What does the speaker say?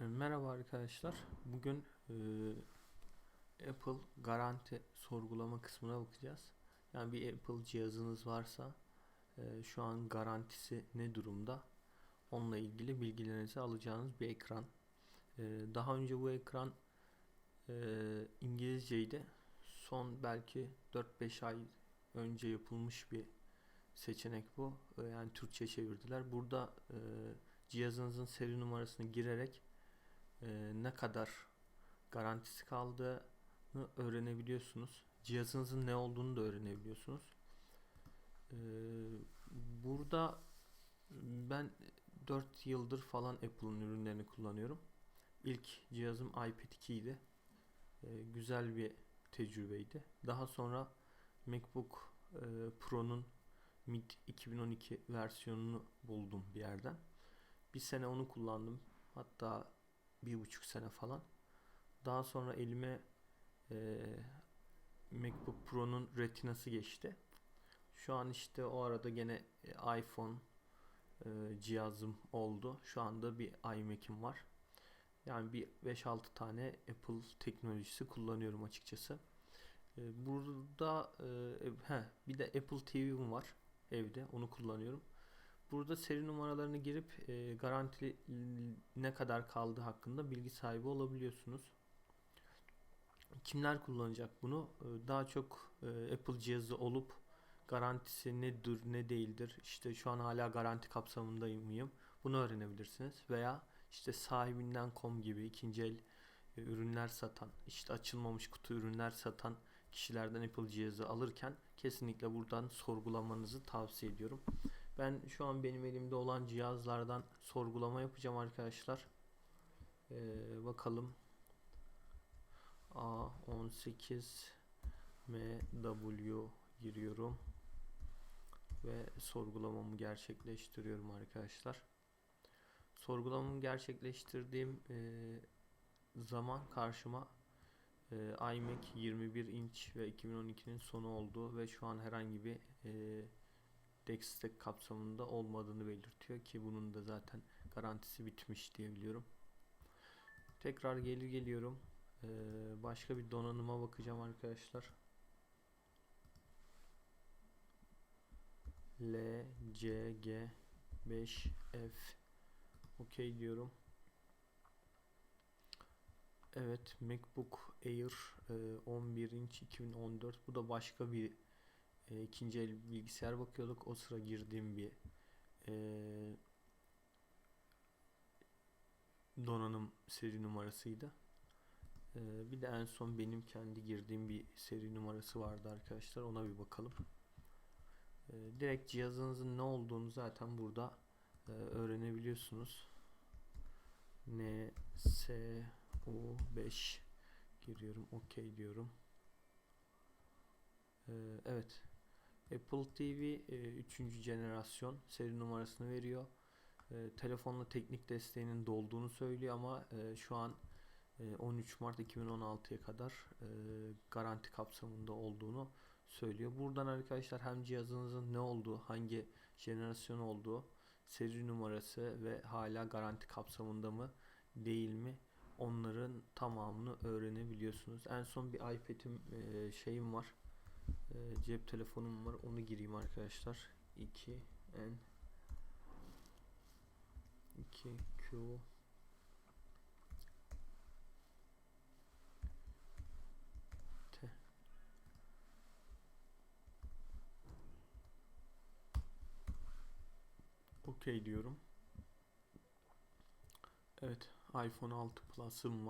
E, Merhaba arkadaşlar. Bugün e, Apple garanti sorgulama kısmına bakacağız. Yani bir Apple cihazınız varsa e, şu an garantisi ne durumda? Onunla ilgili bilgilerinizi alacağınız bir ekran. E, daha önce bu ekran e, İngilizceydi. Son belki 4-5 ay önce yapılmış bir seçenek bu. E, yani Türkçe çevirdiler. Burada e, cihazınızın seri numarasını girerek e, ne kadar garantisi kaldığını öğrenebiliyorsunuz. Cihazınızın ne olduğunu da öğrenebiliyorsunuz. E, burada ben 4 yıldır falan Apple'ın ürünlerini kullanıyorum. İlk cihazım iPad 2 idi. E, güzel bir tecrübeydi. Daha sonra MacBook e, Pro'nun Mid 2012 versiyonunu buldum bir yerden. Bir sene onu kullandım. Hatta bir buçuk sene falan. Daha sonra elime e, MacBook Pro'nun Retina'sı geçti. Şu an işte o arada gene e, iPhone e, cihazım oldu. Şu anda bir iMac'im var. Yani bir 5-6 tane Apple teknolojisi kullanıyorum açıkçası. E, burada e, he, bir de Apple TV'm var evde. Onu kullanıyorum. Burada seri numaralarını girip e, garantili ne kadar kaldı hakkında bilgi sahibi olabiliyorsunuz. Kimler kullanacak bunu? E, daha çok e, Apple cihazı olup garantisi nedir ne değildir. İşte şu an hala garanti kapsamındayım mıyım? Bunu öğrenebilirsiniz. Veya işte sahibinden.com gibi ikinci el e, ürünler satan, işte açılmamış kutu ürünler satan kişilerden Apple cihazı alırken kesinlikle buradan sorgulamanızı tavsiye ediyorum. Ben şu an benim elimde olan cihazlardan sorgulama yapacağım arkadaşlar. Ee, bakalım. A18 MW giriyorum. Ve sorgulamamı gerçekleştiriyorum arkadaşlar. Sorgulamamı gerçekleştirdiğim e, zaman karşıma e, iMac 21 inç ve 2012'nin sonu olduğu ve şu an herhangi bir e, destek kapsamında olmadığını belirtiyor ki bunun da zaten garantisi bitmiş diye biliyorum. Tekrar geri geliyorum. Ee, başka bir donanıma bakacağım arkadaşlar. L C G 5 F OK diyorum. Evet MacBook Air e, 11 inç 2014 bu da başka bir e, ikinci el bilgisayar bakıyorduk. O sıra girdiğim bir e, donanım seri numarasıydı. E, bir de en son benim kendi girdiğim bir seri numarası vardı arkadaşlar. Ona bir bakalım. E, direkt cihazınızın ne olduğunu zaten burada e, öğrenebiliyorsunuz. N S U 5 giriyorum. OK diyorum. Ee, evet. Apple TV 3. E, jenerasyon seri numarasını veriyor. E, telefonla teknik desteğinin dolduğunu söylüyor ama e, şu an e, 13 Mart 2016'ya kadar garanti kapsamında olduğunu söylüyor. Buradan arkadaşlar hem cihazınızın ne olduğu, hangi jenerasyon olduğu, seri numarası ve hala garanti kapsamında mı değil mi onların tamamını öğrenebiliyorsunuz. En son bir iPad'im şeyim var e, cep telefonum var onu gireyim arkadaşlar 2 n 2 q t OK diyorum. Evet iPhone 6 Plus'ım var.